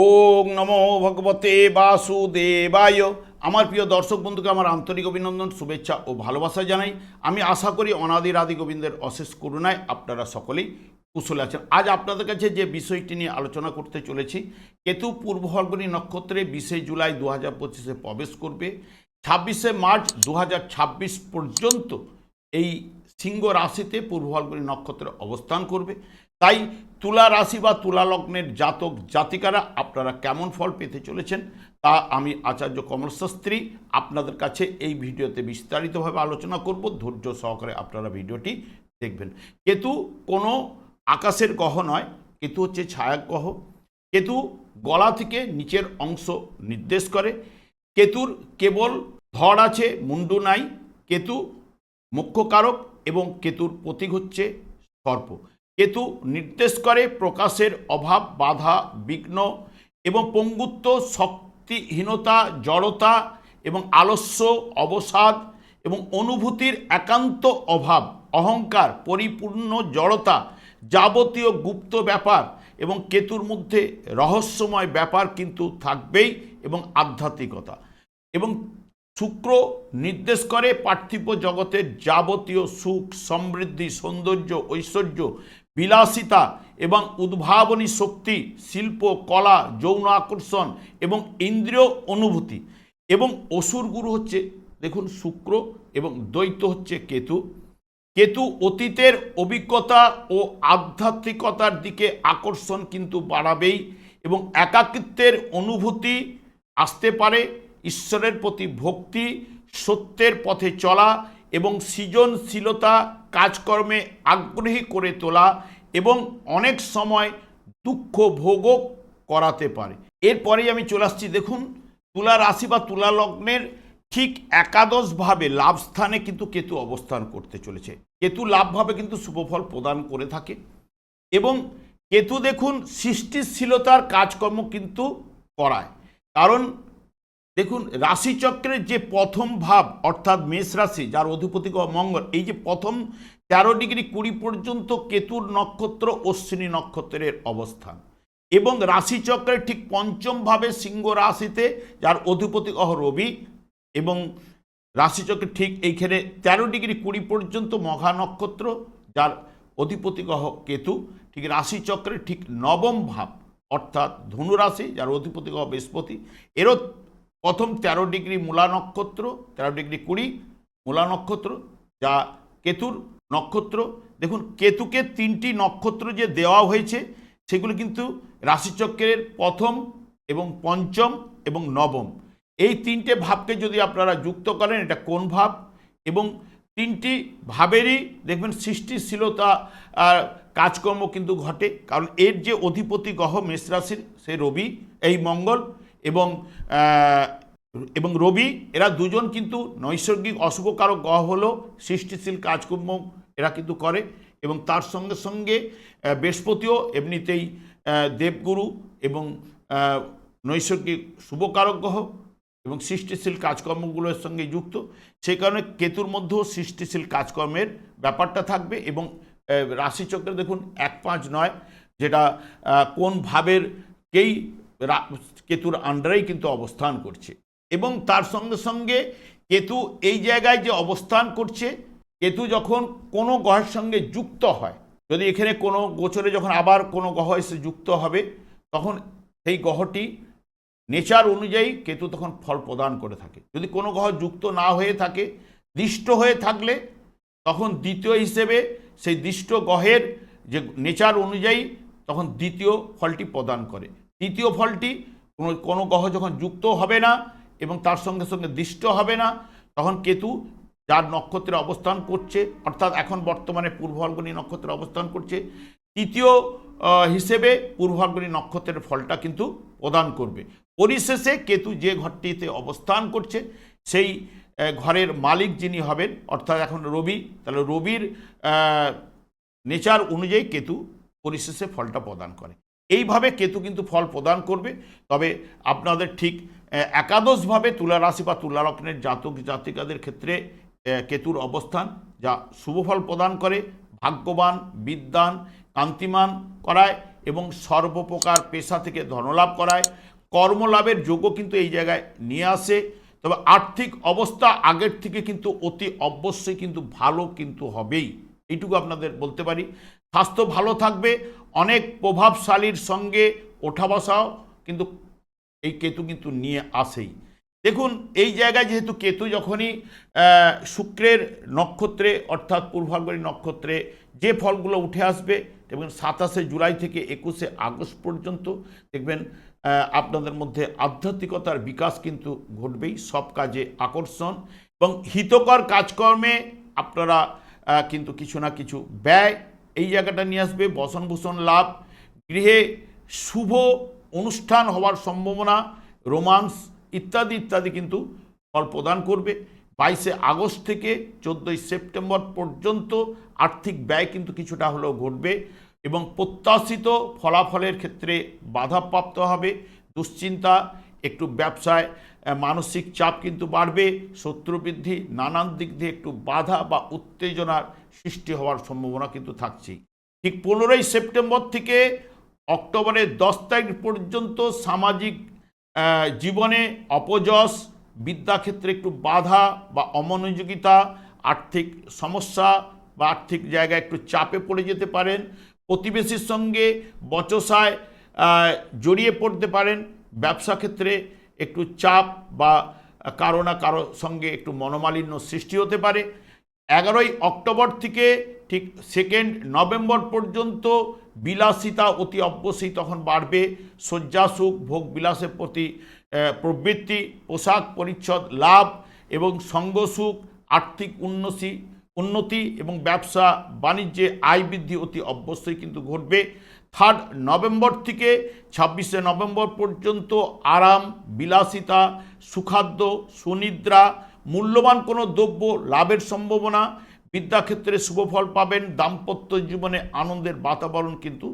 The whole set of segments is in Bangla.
ওং নমো ভগবতে বাসুদেবায়। আমার প্রিয় দর্শক বন্ধুকে আমার আন্তরিক অভিনন্দন, শুভেচ্ছা ও ভালোবাসা জানাই। আমি আশা করি অনাদির আদি গোবিন্দের অশেষ করুণায় আপনারা সকলেই কুশলে আছেন। আজ আপনাদের কাছে যে বিষয়টি নিয়ে আলোচনা করতে চলেছি, কেতু পূর্ব ফল্গুনী নক্ষত্রে বিশে জুলাই দু হাজার পঁচিশে প্রবেশ করবে। ছাব্বিশে মার্চ দু হাজার ছাব্বিশ পর্যন্ত এই সিংহ রাশিতে পূর্ব ফল্গুনী নক্ষত্রে অবস্থান করবে। তাই তুলা রাশি বা তুলা লগ্নের জাতক জাতিকারা আপনারা কেমন ফল পেতে চলেছেন তা আমি আচার্য কমল শাস্ত্রী আপনাদের কাছে এই ভিডিওতে বিস্তারিতভাবে আলোচনা করব। ধৈর্য সহকারে আপনারা ভিডিওটি দেখবেন। কেতু কোনো আকাশের গ্রহ নয়, কেতু হচ্ছে ছায়া গ্রহ। কেতু গলা থেকে নিচের অংশ নির্দেশ করে। কেতুর কেবল ধর আছে, মুন্ডু নাই। কেতু মুখ্য কারক এবং কেতুর প্রতীক হচ্ছে সর্প। কেতু নির্দেশ করে প্রকাশের অভাব, বাধা, বিঘ্ন এবং পঙ্গুত্ব, শক্তিহীনতা, জড়তা এবং আলস্য, অবসাদ এবং অনুভূতির একান্ত অভাব, অহংকার, পরিপূর্ণ জড়তা যাবতীয় গুপ্ত ব্যাপার এবং কেতুর মধ্যে রহস্যময় ব্যাপার কিন্তু থাকবেই এবং আধ্যাত্মিকতা। এবং শুক্র নির্দেশ করে পার্থিব জগতের যাবতীয় সুখ, সমৃদ্ধি, সৌন্দর্য, ঐশ্বর্য বিলাসিতা এবং উদ্ভাবনী শক্তি, শিল্প, কলা, যৌন আকর্ষণ এবং ইন্দ্রিয় অনুভূতি। এবং অসুর গুরু হচ্ছে, দেখুন, শুক্র এবং দ্বৈত হচ্ছে কেতু। কেতু অতীতের অভিজ্ঞতা ও আধ্যাত্মিকতার দিকে আকর্ষণ কিন্তু বাড়াবেই এবং একাকিত্বের অনুভূতি আসতে পারে। ঈশ্বরের প্রতি ভক্তি, সত্যের পথে চলা এবং সৃজনশীলতা কাজকর্মে আগ্রহী করে তোলা এবং অনেক সময় দুঃখ ভোগও করাতে পারে। এরপরেই আমি চলে আসছি, দেখুন, তুলা রাশি বা তুলা লগ্নের ঠিক একাদশভাবে লাভ স্থানে কিন্তু কেতু অবস্থান করতে চলেছে। কেতু লাভভাবে কিন্তু শুভফল প্রদান করে থাকে এবং কেতু দেখুন, সৃষ্টিশীলতার কাজকর্ম কিন্তু করায়। কারণ দেখুন, রাশিচক্রের যে প্রথম ভাব, অর্থাৎ মেষ রাশি, যার অধিপতি মঙ্গল, এই যে প্রথম তেরো ডিগ্রি কুড়ি পর্যন্ত কেতুর নক্ষত্র অশ্বিনী নক্ষত্রের অবস্থান। এবং রাশিচক্রের ঠিক পঞ্চম ভাবে সিংহ রাশিতে, যার অধিপতি গ্রহ রবি, এবং রাশিচক্রের ঠিক এইখানে তেরো ডিগ্রি কুড়ি পর্যন্ত মঘা নক্ষত্র, যার অধিপতি গ্রহ কেতু, ঠিক রাশিচক্রের ঠিক নবম ভাব, অর্থাৎ ধনু রাশি, যার অধিপতি গ্রহ বৃহস্পতি। এরও প্রথম তেরো ডিগ্রি মূলা নক্ষত্র, তেরো ডিগ্রি কুড়ি মূলা নক্ষত্র, যা কেতুর নক্ষত্র। দেখুন, কেতুকে তিনটি নক্ষত্র যে দেওয়া হয়েছে, সেগুলো কিন্তু রাশিচক্রের প্রথম এবং পঞ্চম এবং নবম। এই তিনটে ভাবকে যদি আপনারা যুক্ত করেন, এটা কোন ভাব? এবং তিনটি ভাবেরই দেখবেন সৃষ্টিশীলতা কাজকর্ম কিন্তু ঘটে, কারণ এর যে অধিপতি গ্রহ মেষ রাশির, সে রবি, এই মঙ্গল। এবং এবং রবি, এরা দুজন কিন্তু নৈসর্গিক অশুভকারক গ্রহ হলো, সৃষ্টিশীল কাজকর্ম এরা কিন্তু করে, এবং তার সঙ্গে সঙ্গে বৃহস্পতিও এমনিতেই দেবগুরু এবং নৈসর্গিক শুভকারক গ্রহ এবং সৃষ্টিশীল কাজকর্মগুলোর সঙ্গে যুক্ত। সেই কারণে কেতুর মধ্যেও সৃষ্টিশীল কাজকর্মের ব্যাপারটা থাকবে এবং রাশিচক্রে দেখুন এক পাঁচ নয়, যেটা কোন ভাবের কেই কেতুর আন্ডারেই কিন্তু অবস্থান করছে। এবং তার সঙ্গে সঙ্গে কেতু এই জায়গায় যে অবস্থান করছে, কেতু যখন কোনো গ্রহের সঙ্গে যুক্ত হয়, যদি এখানে কোনো গোচরে যখন আবার কোনো গ্রহ এসে যুক্ত হবে, তখন সেই গ্রহটি নেচার অনুযায়ী কেতু তখন ফল প্রদান করে থাকে। যদি কোনো গ্রহ যুক্ত না হয়ে থাকে, দৃষ্ট হয়ে থাকলে, তখন দ্বিতীয় হিসেবে সেই দৃষ্ট গ্রহের যে নেচার অনুযায়ী তখন দ্বিতীয় ফলটি প্রদান করে। তৃতীয় ফলটি কোনো কোনো গ্রহ যখন যুক্ত হবে না এবং তার সঙ্গে সঙ্গে দৃষ্ট হবে না, তখন কেতু যার নক্ষত্রে অবস্থান করছে, অর্থাৎ এখন বর্তমানে পূর্ব ফাল্গুনী নক্ষত্রে অবস্থান করছে, তৃতীয় হিসেবে পূর্ব ফাল্গুনী নক্ষত্রের ফলটা কিন্তু প্রদান করবে। পরিশেষে কেতু যে ঘরটিতে অবস্থান করছে, সেই ঘরের মালিক যিনি হবেন, অর্থাৎ এখন রবি, তাহলে রবির নেচার অনুযায়ী কেতু পরিশেষে ফলটা প্রদান করে। এইভাবে কেতু কিন্তু ফল প্রদান করবে। তবে আপনাদের ঠিক একাদশভাবে তুলা রাশি বা তুলা জাতক জাতিকাদের ক্ষেত্রে কেতুর অবস্থান, যা শুভ ফল প্রদান করে, ভাগ্যবান, বিদ্যান, কান্তিমান করায় এবং সর্বপ্রকার পেশা থেকে ধনলাভ করায়। কর্মলাভের যোগও কিন্তু এই জায়গায় নিয়ে আসে। তবে আর্থিক অবস্থা আগের থেকে কিন্তু অতি অবশ্যই কিন্তু ভালো কিন্তু হবেই। এইটুকু আপনাদের বলতে পারি। স্বাস্থ্য ভালো থাকবে, অনেক প্রভাবশালীর সঙ্গে ওঠা বসাও, কিন্তু এই কেতু কিন্তু নিয়ে আসেই। দেখুন, এই জায়গায় যেহেতু কেতু যখনই শুক্রের নক্ষত্রে, অর্থাৎ পূর্বাঙ্গরী নক্ষত্রে যে ফলগুলো উঠে আসবে এবং সাতাশে জুলাই থেকে একুশে আগস্ট পর্যন্ত, দেখবেন আপনাদের মধ্যে আধ্যাত্মিকতার বিকাশ কিন্তু ঘটবেই, সব কাজে আকর্ষণ এবং হিতকর কাজকর্মে আপনারা কিন্তু কিছু না কিছু ব্যয় এই জায়গাটা নিয়ে আসবে। বসনভূষণ লাভ। গৃহে শুভ অনুষ্ঠান হওয়ার সম্ভাবনা, রোমান্স ইত্যাদি ইত্যাদি কিন্তু ফল প্রদান করবে। বাইশে আগস্ট থেকে চোদ্দোই সেপ্টেম্বর পর্যন্ত আর্থিক ব্যয় কিন্তু কিছুটা হলেও ঘটবে এবং প্রত্যাশিত ফলাফলের ক্ষেত্রে বাধাপ্রাপ্ত হবে। দুশ্চিন্তা, একটু ব্যবসায় মানসিক চাপ কিন্তু বাড়বে, শত্রু বৃদ্ধি, নানান দিক দিয়ে একটু বাধা বা উত্তেজনার সৃষ্টি হওয়ার সম্ভাবনা কিন্তু থাকছেই। ঠিক পনেরোই সেপ্টেম্বর থেকে অক্টোবরের দশ তারিখ পর্যন্ত সামাজিক জীবনে অপযশ, বিদ্যাক্ষেত্রে একটু বাধা বা অমনোযোগিতা, আর্থিক সমস্যা বা আর্থিক জায়গায় একটু চাপে পড়ে যেতে পারেন, প্রতিবেশীর সঙ্গে বচসায় জড়িয়ে পড়তে পারেন ব্যবসা ক্ষেত্রে একটু চাপ বা কারও না কারও সঙ্গে একটু মনোমালিন্য সৃষ্টি হতে পারে। এগারোই অক্টোবর থেকে ঠিক সেকেন্ড নভেম্বর পর্যন্ত বিলাসিতা অতি অবশ্যই তখন বাড়বে। শয্যাসুখ ভোগ বিলাসের প্রতি প্রবৃত্তি, পোশাক পরিচ্ছদ, লাভ এবং সঙ্গসুখ, আর্থিক উন্নতি উন্নতি এবং ব্যবসা, বাণিজ্যে আয় বৃদ্ধি অতি অবশ্যই কিন্তু ঘটবে। থার্ড নভেম্বর থেকে ছাব্বিশে নভেম্বর পর্যন্ত আরাম, বিলাসিতা, সুখাদ্য, সুনিদ্রা, মূল্যবান কোনো দ্রব্য, লাভের সম্ভাবনা, বিদ্যাক্ষেত্রে শুভফল পাবেন, দাম্পত্য জীবনে আনন্দের বাতাবরণ কিন্তু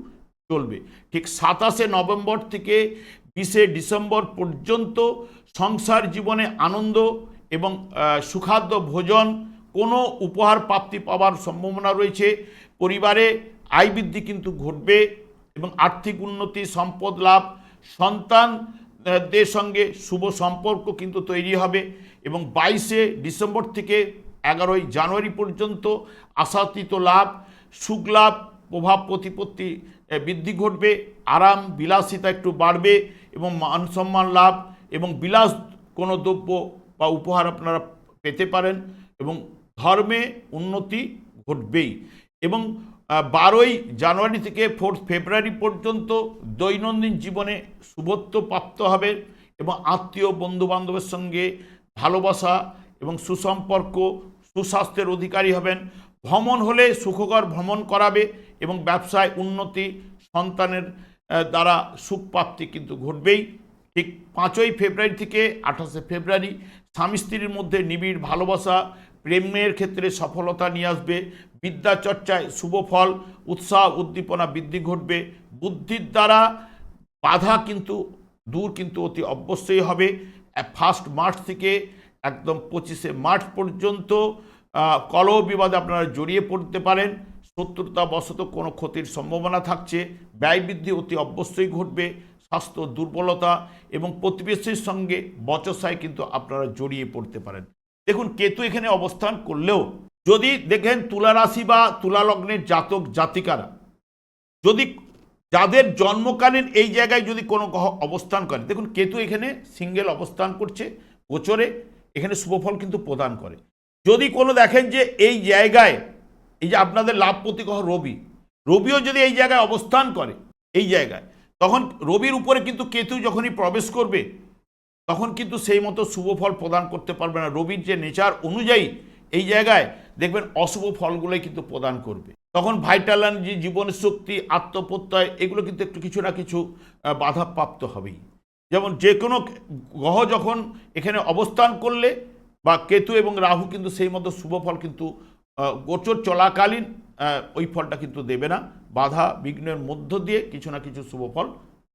চলবে। ঠিক সাতাশে নভেম্বর থেকে বিশে ডিসেম্বর পর্যন্ত সংসার জীবনে আনন্দ এবং সুখাদ্য ভোজন কোনো উপহার প্রাপ্তি পাওয়ার সম্ভাবনা রয়েছে। পরিবারে আয় বৃদ্ধি কিন্তু ঘটবে। এবং আর্থিক উন্নতি, সম্পদ লাভ সন্তানদের সঙ্গে শুভ সম্পর্ক কিন্তু তৈরি হবে এবং বাইশে ডিসেম্বর থেকে এগারোই জানুয়ারি পর্যন্ত আশাতীত লাভ, সুখ লাভ, প্রভাব প্রতিপত্তি বৃদ্ধি ঘটবে, আরাম, বিলাসিতা একটু বাড়বে এবং মান সম্মান লাভ এবং বিলাস কোনো দ্রব্য বা উপহার আপনারা পেতে পারেন এবং ধর্মে উন্নতি ঘটবেই এবং বারোই জানুয়ারি থেকে ফোর্থ ফেব্রুয়ারি পর্যন্ত দৈনন্দিন জীবনে শুভত্ব প্রাপ্ত হবে এবং আত্মীয় বন্ধুবান্ধবের সঙ্গে ভালোবাসা এবং সুসম্পর্ক, সুস্বাস্থ্যের অধিকারী হবেন। ভ্রমণ হলে সুখকর ভ্রমণ করাবে এবং ব্যবসায় উন্নতি, সন্তানের দ্বারা সুখ প্রাপ্তি কিন্তু ঘটবেই। ঠিক পাঁচই ফেব্রুয়ারি থেকে আঠাশে ফেব্রুয়ারি স্বামী স্ত্রীর মধ্যে নিবিড় ভালোবাসা প্রেমের ক্ষেত্রে সফলতা নিয়ে আসবে, বিদ্যা চর্চায় শুভ ফল, উৎসাহ উদ্দীপনা বৃদ্ধি ঘটবে। বুদ্ধির দ্বারা বাধা কিন্তু, দূর কিন্তু অতি অবশ্যই হবে। ফার্স্ট মার্চ থেকে একদম পঁচিশে মার্চ পর্যন্ত কলহ বিবাদে আপনারা জড়িয়ে পড়তে পারেন। শত্রুতা বশত কোনো ক্ষতির সম্ভাবনা থাকছে। ব্যয় বৃদ্ধি অতি অবশ্যই ঘটবে। স্বাস্থ্য দুর্বলতা এবং প্রতিবেশীর সঙ্গে বচসায় কিন্তু আপনারা জড়িয়ে পড়তে পারেন। দেখুন, কেতু এখানে অবস্থান করলেও যদি দেখেন তুলা রাশি বা তুলা লগ্নের জাতক, জাতিকারা, যদি যাদের জন্মকালীন এই জায়গায় যদি কোনো গ্রহ অবস্থান করে, দেখুন, কেতু এখানে সিঙ্গেল অবস্থান করছে, গোচরে এখানে শুভফল কিন্তু প্রদান করে। যদি কোনো দেখেন যে এই জায়গায়, এই যে আপনাদের লাভপতি গ্রহ রবি, রবিও যদি এই জায়গায় অবস্থান করে, এই জায়গায়, তখন রবির উপরে কিন্তু কেতু যখনই প্রবেশ করবে তখন কিন্তু সেই মতো শুভ ফল প্রদান করতে পারবে না। রবির যে নেচার অনুযায়ী এই জায়গায় দেখবেন অশুভ ফলগুলোই কিন্তু প্রদান করবে। তখন ভাইটাল এনার্জি জীবন শক্তি আত্মপ্রত্যয় এগুলো কিন্তু একটু কিছু না কিছু বাধাপ্রাপ্ত হবেই। যেমন যে কোনো গ্রহ যখন এখানে অবস্থান করলে বা কেতু এবং রাহু কিন্তু সেই মতো শুভ ফল কিন্তু গোচর চলাকালীন ওই ফলটা কিন্তু দেবে না। বাধা বিঘ্নের মধ্য দিয়ে কিছু না কিছু শুভ ফল